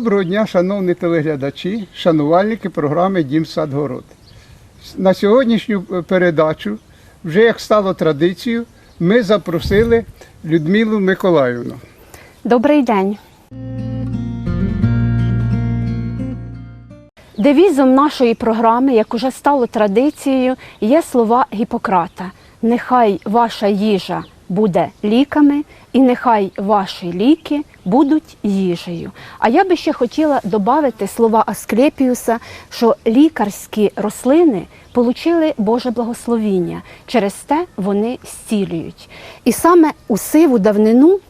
Доброго дня, шановні телеглядачі, шанувальники програми Дім Садгород. На сьогоднішню е, передачу, вже як стало традицією, ми запросили Людмилу Миколаївну. Добрий день. Девізом нашої програми, як уже стало традицією, є слова Гіппократа. Нехай ваша їжа буде ліками, і нехай ваші ліки будуть їжею. А я би ще хотіла додати слова Асклепіуса, що лікарські рослини отримали Боже благословіння. Через те вони зцілюють. І саме у сиву давнину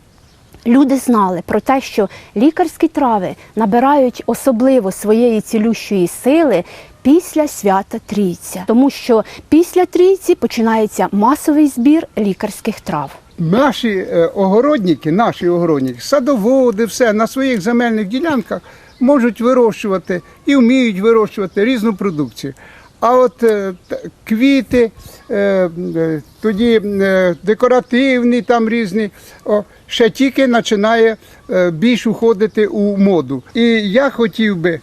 Люди знали про те, що лікарські трави набирають особливо своєї цілющої сили після свята Трійця, тому що після Трійці починається масовий збір лікарських трав. Наші е, огородники, наші огородники, садоводи, все на своїх земельних ділянках можуть вирощувати і вміють вирощувати різну продукцію. А от е, квіти, е, тоді декоративні, там різні, ще тільки починає більш уходити у моду. І я хотів би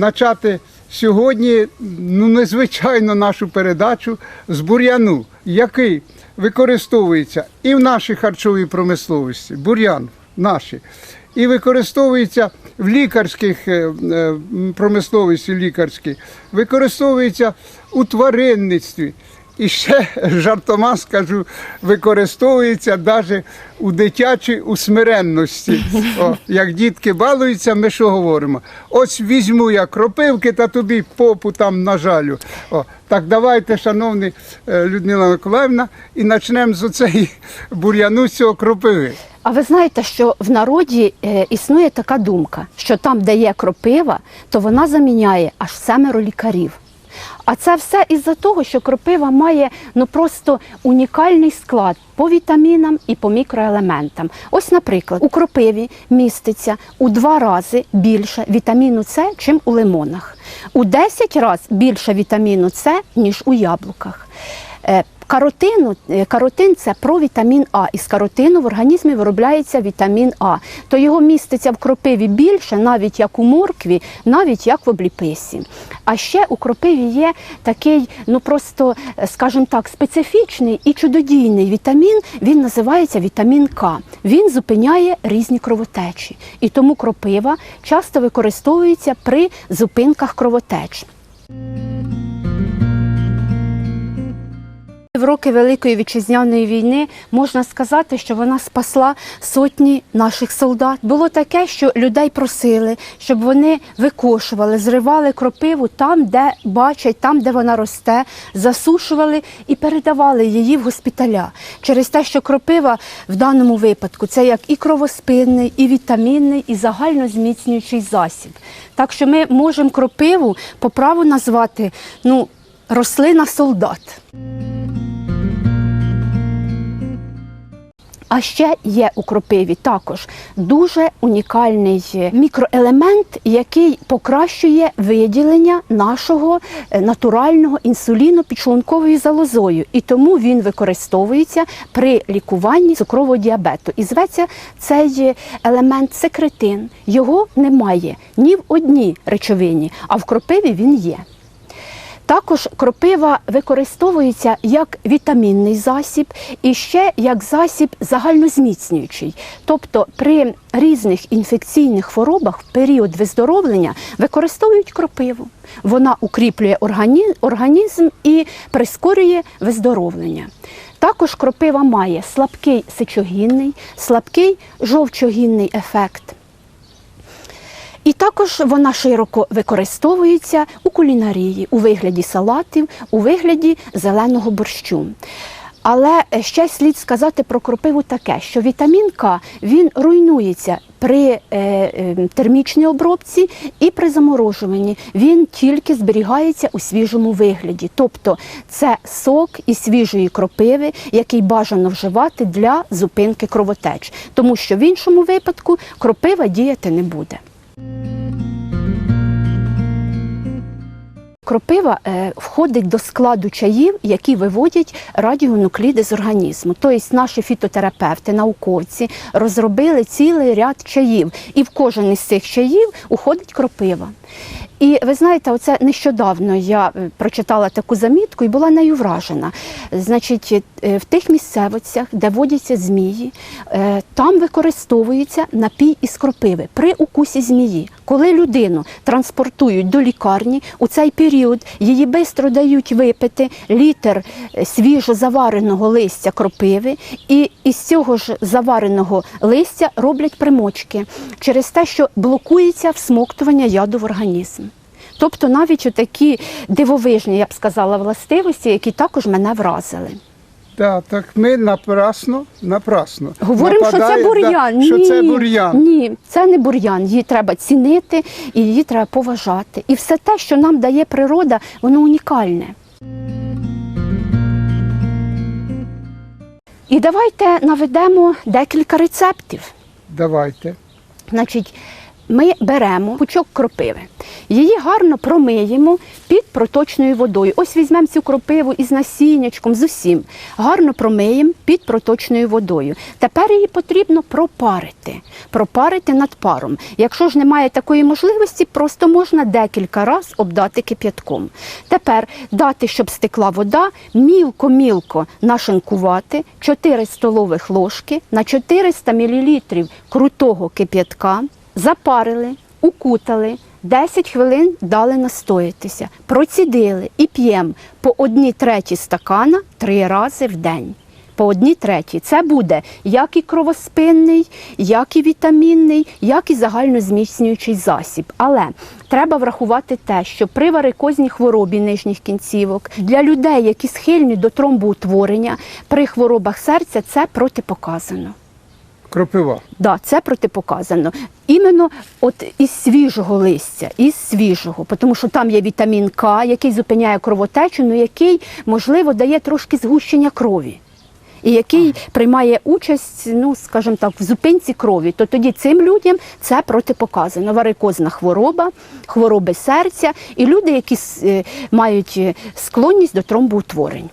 почати сьогодні ну, незвичайно нашу передачу з бур'яну, який використовується і в нашій харчовій промисловості, бур'ян наші, і використовується в лікарських е, е, промисловості лікарській, використовується у тваринництві. І ще жартома скажу, використовується навіть у дитячій усмиренності. О, як дітки балуються, ми що говоримо? Ось візьму я кропивки та тобі попу там нажалю. О, так давайте, шановні е, Людмила Миколаївна, і почнемо з оцеї бур'яну цього кропиви. А ви знаєте, що в народі е, існує така думка, що там, де є кропива, то вона заміняє аж семеро лікарів. А це все із-за того, що кропива має ну просто унікальний склад по вітамінам і по мікроелементам. Ось, наприклад, у кропиві міститься у два рази більше вітаміну С, чим у лимонах, у 10 разів більше вітаміну С, ніж у яблуках. Каротину, е, каротин це провітамін А. Із каротину в організмі виробляється вітамін А. То його міститься в кропиві більше, навіть як у моркві, навіть як в обліписі. А ще у кропиві є такий, ну просто, е, скажімо так, специфічний і чудодійний вітамін. Він називається вітамін К. Він зупиняє різні кровотечі. І тому кропива часто використовується при зупинках кровотеч. В роки Великої вітчизняної війни можна сказати, що вона спасла сотні наших солдат. Було таке, що людей просили, щоб вони викошували, зривали кропиву там, де бачать, там, де вона росте, засушували і передавали її в госпіталя. Через те, що кропива в даному випадку це як і кровоспинний, і вітамінний, і загальнозміцнюючий засіб. Так що ми можемо кропиву по праву назвати ну, рослина солдат. А ще є у кропиві також дуже унікальний мікроелемент, який покращує виділення нашого е, натурального інсуліну підшлунковою залозою, і тому він використовується при лікуванні цукрового діабету. І зветься цей елемент секретин. Його немає ні в одній речовині, а в кропиві він є. Також кропива використовується як вітамінний засіб і ще як засіб загальнозміцнюючий. Тобто при різних інфекційних хворобах в період виздоровлення використовують кропиву. Вона укріплює організм і прискорює виздоровлення. Також кропива має слабкий сечогінний, слабкий жовчогінний ефект. І також вона широко використовується у кулінарії, у вигляді салатів, у вигляді зеленого борщу. Але ще слід сказати про кропиву таке, що вітамін К він руйнується при е, е, термічній обробці і при заморожуванні. Він тільки зберігається у свіжому вигляді. Тобто це сок із свіжої кропиви, який бажано вживати для зупинки кровотеч, тому що в іншому випадку кропива діяти не буде. Кропива е, входить до складу чаїв, які виводять радіонукліди з організму. Тобто наші фітотерапевти, науковці розробили цілий ряд чаїв, і в кожен із цих чаїв уходить кропива. І ви знаєте, оце нещодавно я е, прочитала таку замітку і була нею вражена. Значить, е, в тих місцевостях, де водяться змії, е, там використовується напій із кропиви при укусі змії. Коли людину транспортують до лікарні, у цей період її швидко дають випити літр свіжо завареного листя кропиви, і із цього ж завареного листя роблять примочки через те, що блокується всмоктування яду в організм. Тобто навіть такі дивовижні, я б сказала, властивості, які також мене вразили. Да, так ми напрасно, напрасно. Говоримо, що це бур'ян. Да, що ні, це бур'ян. Ні, це не бур'ян. Її треба цінити і її треба поважати. І все те, що нам дає природа, воно унікальне. І давайте наведемо декілька рецептів. Давайте. Значить, ми беремо пучок кропиви, її гарно промиємо під проточною водою. Ось візьмемо цю кропиву із насіннячком, з усім. Гарно промиємо під проточною водою. Tепер її потрібно пропарити. Пропарити над паром. Якщо ж немає такої можливості, просто можна декілька разів обдати кип'ятком. Тепер дати, щоб стекла вода, мілко-мілко нашинкувати 4 столових ложки на 400 мл крутого кип'ятка запарили, укутали, 10 хвилин дали настоятися, процідили і п'ємо по одній треті стакана три рази в день. По одній треті. Це буде як і кровоспинний, як і вітамінний, як і загальнозміцнюючий засіб. Але треба врахувати те, що при варикозній хворобі нижніх кінцівок для людей, які схильні до тромбоутворення, при хворобах серця це протипоказано. Кропива. Да, це протипоказано. Іменно от із свіжого листя, із свіжого, тому що там є вітамін К, який зупиняє кровотечу, ну який, можливо, дає трошки згущення крові. І який приймає участь, ну скажімо так, в зупинці крові, то тоді цим людям це протипоказано. Варикозна хвороба, хвороби серця і люди, які е, мають е, склонність до тромбоутворень.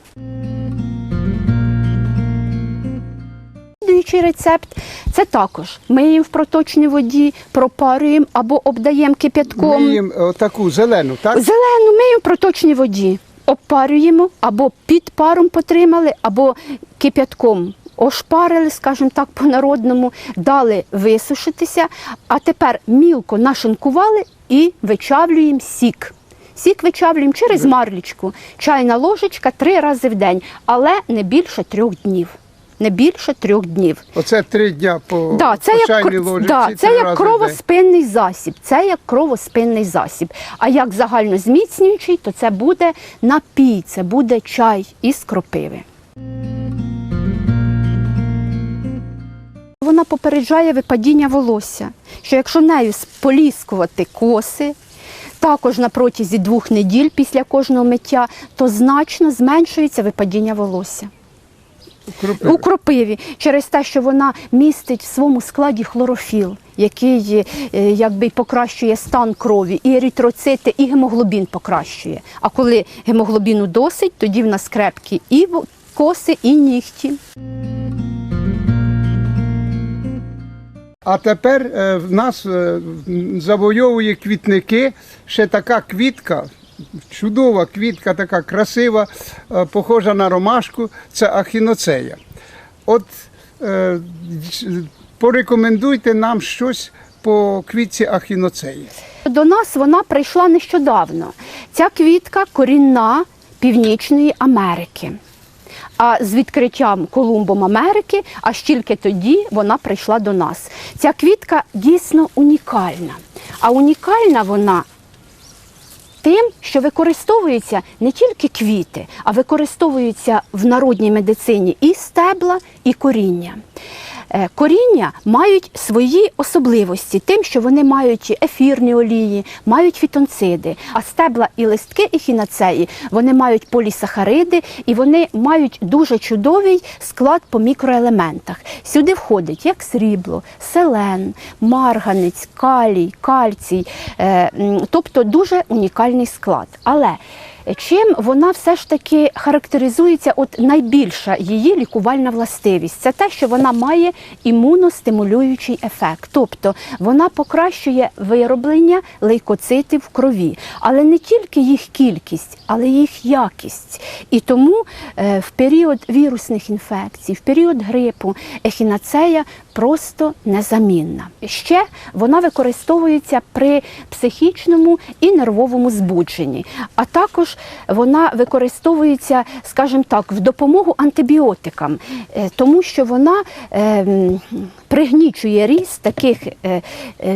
Слідуючий рецепт це також миємо в проточній воді, пропарюємо або обдаємо кип'ятком. Ми їм таку зелену, так? Зелену миємо в проточній воді, обпарюємо або під паром потримали, або кип'ятком ошпарили, скажімо так, по-народному, дали висушитися, а тепер мілко нашинкували і вичавлюємо сік. Сік вичавлюємо через марлічку, чайна ложечка три рази в день, але не більше трьох днів. Не більше трьох днів. Оце три дня по, Да, це по як, чайній кр- да, це як в день. кровоспинний засіб. Це як кровоспинний засіб. А як загальнозміцнюючий, то це буде напій, це буде чай із кропиви. Вона попереджає випадіння волосся, що якщо нею споліскувати коси, також на протязі двох неділь після кожного миття, то значно зменшується випадіння волосся. Кропива. У кропиві через те, що вона містить в своєму складі хлорофіл, який е, якби покращує стан крові, і еритроцити, і гемоглобін покращує. А коли гемоглобіну досить, тоді в нас крепкі і коси, і нігті. А тепер е, в нас е, завойовує квітники ще така квітка, чудова квітка, така красива, е, похожа на ромашку, це ахіноцея. От е, порекомендуйте нам щось по квітці ахіноцеї. До нас вона прийшла нещодавно. Ця квітка корінна Північної Америки. А з відкриттям Колумбом Америки, аж тільки тоді вона прийшла до нас. Ця квітка дійсно унікальна. А унікальна вона тим, що використовуються не тільки квіти, а використовуються в народній медицині і стебла, і коріння. Е, Коріння мають свої особливості, тим, що вони мають ефірні олії, мають фітонциди, а стебла і листки ехінацеї вони мають полісахариди і вони мають дуже чудовий склад по мікроелементах. Сюди входить як срібло, селен, марганець, калій, кальцій, е, тобто дуже унікальний склад. Але Чим вона все ж таки характеризується, от найбільша її лікувальна властивість, це те, що вона має імуностимулюючий ефект, тобто вона покращує вироблення лейкоцитів в крові, але не тільки їх кількість, але їх якість. І тому е, в період вірусних інфекцій, в період грипу ехінацея просто незамінна. Ще вона використовується при психічному і нервовому збудженні, а також вона використовується, скажімо так, в допомогу антибіотикам, е, тому що вона е, пригнічує ріст таких е,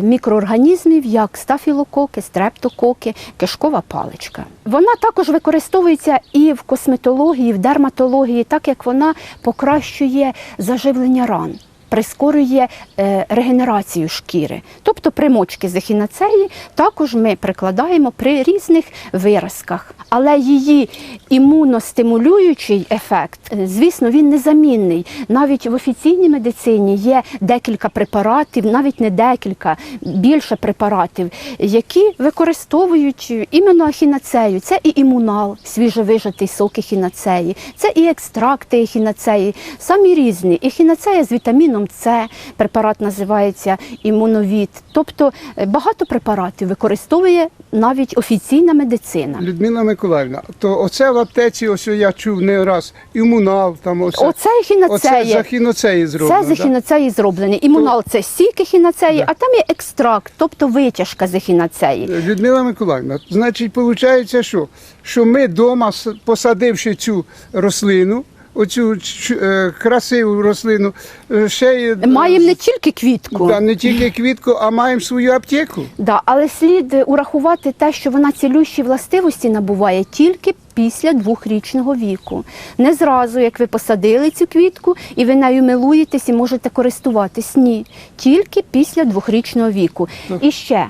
мікроорганізмів, як стафілококи, стрептококи, кишкова паличка. Вона також використовується і в косметології, і в дерматології, так як вона покращує заживлення ран прискорює е, регенерацію шкіри. Тобто примочки з ехінацеї також ми прикладаємо при різних виразках. Але її імуностимулюючий ефект, е, звісно, він незамінний. Навіть в офіційній медицині є декілька препаратів, навіть не декілька, більше препаратів, які використовують іменно ахінацею. Це і імунал, свіжовижатий сок ехінацеї, це і екстракти ехінацеї, самі різні. Ехінацея з вітаміном С, препарат називається імуновіт. Тобто е, багато препаратів використовує навіть офіційна медицина. Людмила Миколаївна, то оце в аптеці, ось я чув не раз, імунал, там оце. Оце Оце ехінацея. з ахіноцеї зроблено. Це з да? ехінацеї зроблений. Імунал це сік ехінацеї, Да. а там є екстракт, тобто витяжка з ехінацеї. Людмила Миколаївна, значить, виходить, що? що ми вдома, посадивши цю рослину, оцю е, красиву рослину, е, ще е, Маємо не тільки квітку. да, не тільки квітку, а маємо свою аптеку. Да, але слід урахувати те, що вона цілющі властивості набуває тільки після двохрічного віку. Не зразу, як ви посадили цю квітку і ви нею милуєтесь і можете користуватись. Ні, тільки після двохрічного віку. І ще.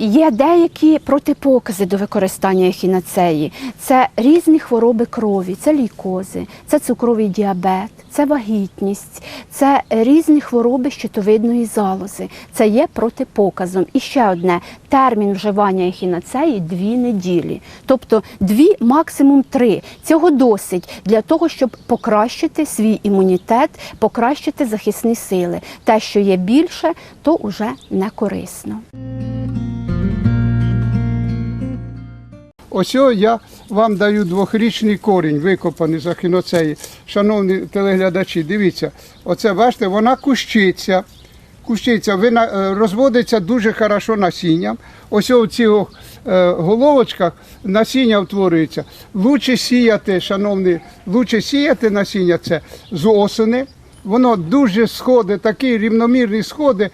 Є деякі протипокази до використання ехінацеї. Це різні хвороби крові, це лікози, це цукровий діабет, це вагітність, це різні хвороби щитовидної залози. Це є протипоказом. І ще одне термін вживання ехінацеї дві неділі. Тобто дві, максимум три. Цього досить для того, щоб покращити свій імунітет, покращити захисні сили. Те, що є більше, то вже не корисно. Ось я вам даю двохрічний корінь, викопаний з ахіноцеї. Шановні телеглядачі, дивіться, оце бачите, вона кущиться. Кущиться, вина, е, розводиться дуже хорошо насінням. Ось у цих е, головочках насіння утворюється. Лучше сіяти, шановні, лучше сіяти насіння це з осени. Воно дуже сходи, такі рівномірні сходи, е,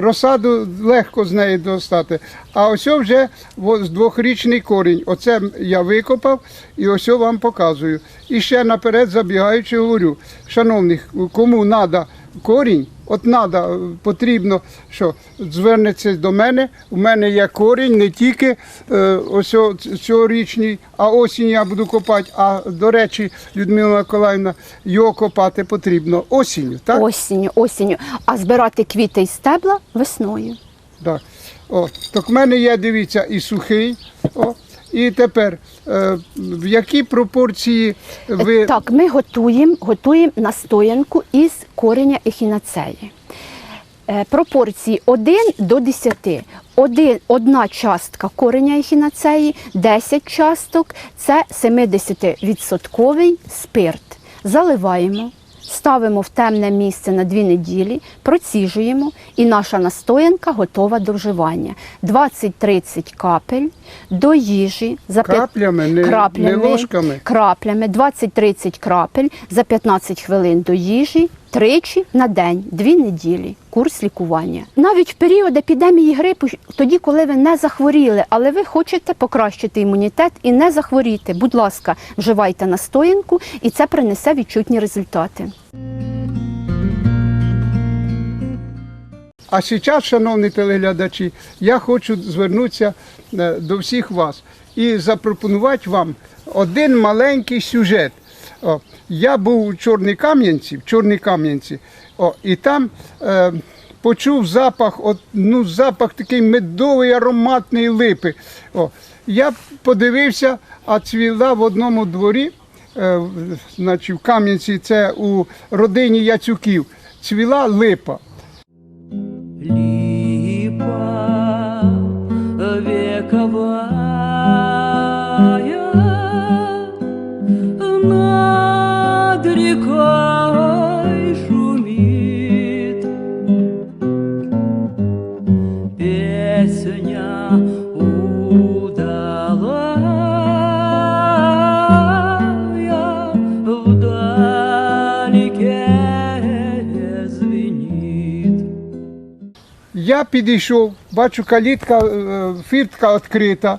розсаду легко з неї достати. А ось вже з двохрічний корінь. Оце я викопав і ось вам показую. І ще наперед забігаючи говорю, шановних, кому треба корінь, от треба, потрібно, що звернеться до мене. У мене є корінь не тільки е, ось цьогорічний, а осінь я буду копати. А до речі, Людмила Миколаївна, його копати потрібно осінню, так? Осінню, осінню. А збирати квіти і стебла весною. Так. О, так в мене є, дивіться, і сухий. О, і тепер, е, в якій пропорції ви. Так, ми готуємо, готуємо настоянку із кореня ехінацеї. Е, Пропорції 1 до 10. Один, одна частка кореня ехінацеї, 10 часток це 70% спирт. Заливаємо, ставимо в темне місце на 2 неділі, проціжуємо, і наша настоянка готова до вживання. 20-30 капель до їжі за Краплями, не- не ложками? краплями, 20-30 крапель за 15 хвилин до їжі, тричі на день, дві неділі. Курс лікування. Навіть в період епідемії грипу, тоді, коли ви не захворіли, але ви хочете покращити імунітет і не захворіти. Будь ласка, вживайте настоянку, і це принесе відчутні результати. А зараз, шановні телеглядачі, я хочу звернутися е, до всіх вас і запропонувати вам один маленький сюжет. Я був у Чорній Кам'янці, в Чорній Кам'янці, о, і там е, почув запах, от, ну, запах такий медовий, ароматний липи. О, я подивився, а цвіла в одному дворі, е, значить, в Кам'янці, це у родині Яцюків, цвіла. Липа Я підійшов, бачу, калітка, е, фіртка відкрита.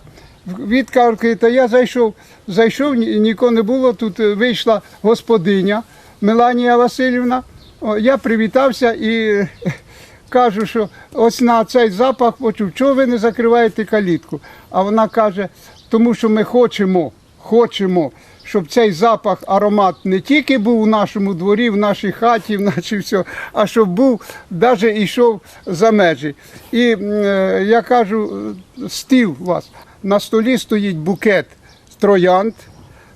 Вітка відкрита, я зайшов, зайшов, ні- нікого не було. Тут е, вийшла господиня Меланія Васильівна. Я привітався і е, кажу, що ось на цей запах почув, чого ви не закриваєте калітку? А вона каже, тому що ми хочемо, хочемо, щоб цей запах, аромат не тільки був у нашому дворі, в нашій хаті, в все, а щоб був, навіть йшов за межі. І е, я кажу, стіл у вас. На столі стоїть букет троянд,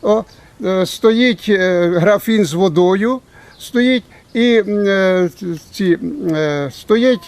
о, е, стоїть е, графін з водою, стоїть і е, ці, е,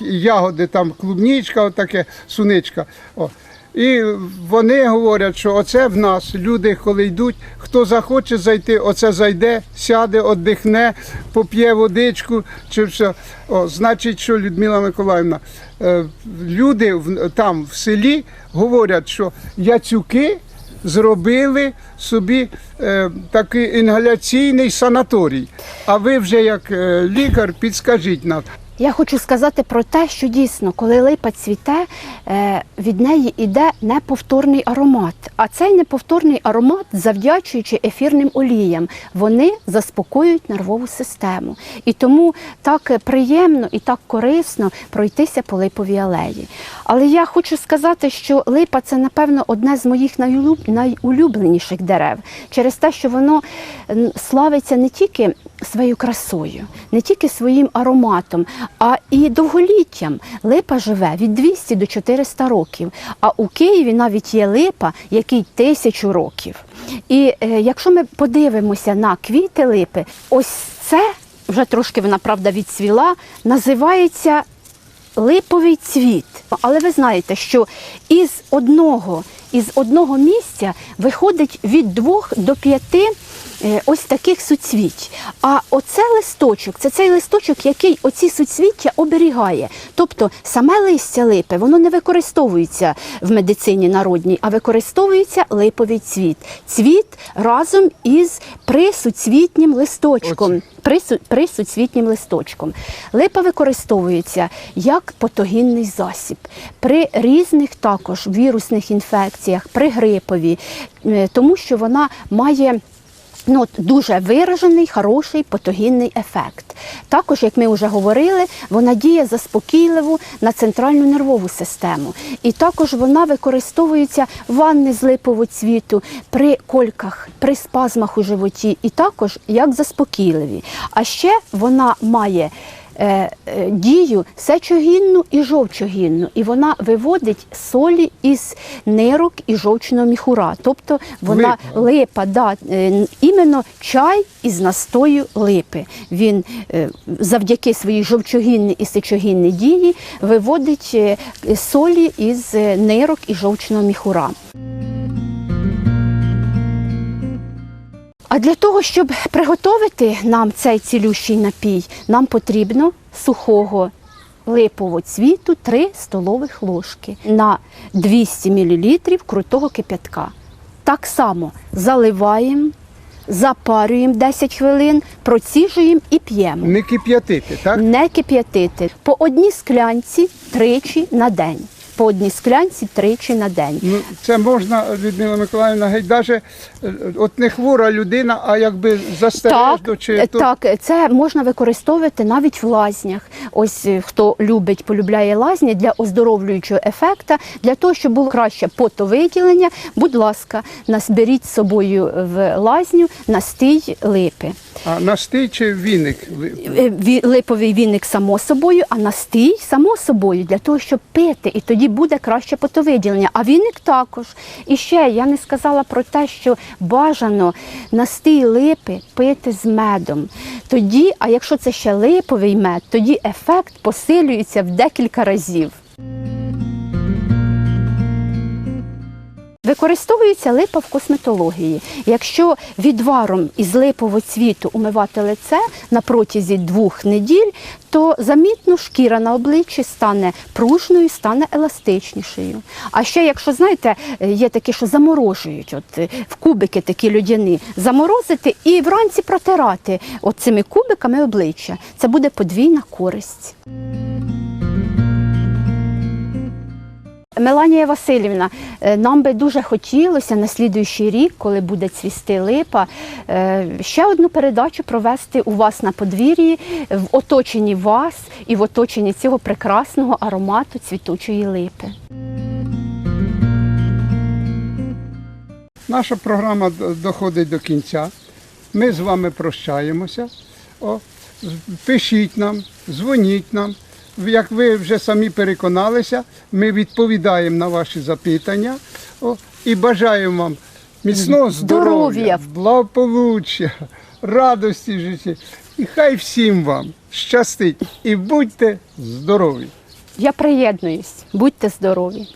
ягоди, там клубнічка, отаке, суничка. О. І вони говорять, що оце в нас люди, коли йдуть, хто захоче зайти, оце зайде, сяде, віддихне, поп'є водичку. Чи все. О, значить, що Людмила Миколаївна, е, люди там в селі говорять, що яцюки зробили собі е, такий інгаляційний санаторій. А ви вже як е, лікар підскажіть нам. Я хочу сказати про те, що дійсно, коли липа цвіте, е, від неї йде неповторний аромат. А цей неповторний аромат, завдячуючи ефірним оліям, вони заспокоюють нервову систему. І тому так приємно і так корисно пройтися по липовій алеї. Але я хочу сказати, що липа це, напевно, одне з моїх найулюб- найулюбленіших дерев через те, що воно славиться не тільки своєю красою, не тільки своїм ароматом, а і довголіттям. Липа живе від 200 до 400 років. А у Києві навіть є липа, який тисячу років. І е, якщо ми подивимося на квіти липи, ось це вже трошки вона правда відцвіла, називається липовий цвіт. Але ви знаєте, що із одного, із одного місця виходить від двох до п'яти е, ось таких суцвіть. А оце листочок, це цей листочок, який оці суцвіття оберігає. Тобто саме листя липи, воно не використовується в медицині народній, а використовується липовий цвіт. Цвіт разом із присуцвітнім листочком Оце. суцвітнім листочком. Липа використовується як патогінний засіб при різних також вірусних інфекціях, при грипові, е, тому що вона має. Ну, дуже виражений, хороший патогінний ефект. Також, як ми вже говорили, вона діє заспокійливо на центральну нервову систему. І також вона використовується в ванни з липового цвіту при кольках, при спазмах у животі, і також як заспокійливі. А ще вона має дію сечогінну і жовчогінну, і вона виводить солі із нирок і жовчного міхура. Тобто вона Липа. липа, да, е, іменно чай із настою липи. Він е, завдяки своїй жовчогінній і сечогінній дії виводить е, солі із е, нирок і жовчного міхура. А для того, щоб приготувати нам цей цілющий напій, нам потрібно сухого липового цвіту 3 столових ложки на 200 мл крутого кип'ятка. Так само заливаємо, запарюємо 10 хвилин, проціжуємо і п'ємо. Не кип'ятити, так? Не кип'ятити. По одній склянці тричі на день. По одній склянці тричі на день. Ну, це можна, Людмила Миколаївна, геть даже е, от не хвора людина, а якби застережно, чи е, то так, це можна використовувати навіть в лазнях. Ось е, хто любить, полюбляє лазні для оздоровлюючого ефекту, для того, щоб було краще потовиділення, будь ласка, насберіть з собою в лазню настій липи. а настий чи віник. Е, Липовий віник само собою, а настій само собою для того, щоб пити, і тоді буде краще потовиділення. А віник також. І ще я не сказала про те, що бажано настій липи пити з медом. Тоді, а якщо це ще липовий мед, тоді ефект посилюється в декілька разів. Використовується липа в косметології. Якщо відваром із липового цвіту умивати лице на протязі двох неділь, то замітно шкіра на обличчі стане пружною, стане еластичнішою. А ще, якщо знаєте, є такі, що заморожують, от е, в кубики такі людяні, заморозити і вранці протирати от цими кубиками обличчя. Це буде подвійна користь. Меланія Васильівна, е, нам би дуже хотілося на слідуючий рік, коли буде цвісти липа, е, ще одну передачу провести у вас на подвір'ї в оточенні вас і в оточенні цього прекрасного аромату цвітучої липи. Наша програма доходить до кінця. Ми з вами прощаємося. О, пишіть нам, дзвоніть нам. Як ви вже самі переконалися, ми відповідаємо на ваші запитання О, і бажаємо вам міцного здоров'я, Здоров'я. благополуччя, радості в житті. І хай всім вам щастить і будьте здорові! Я приєднуюсь, будьте здорові!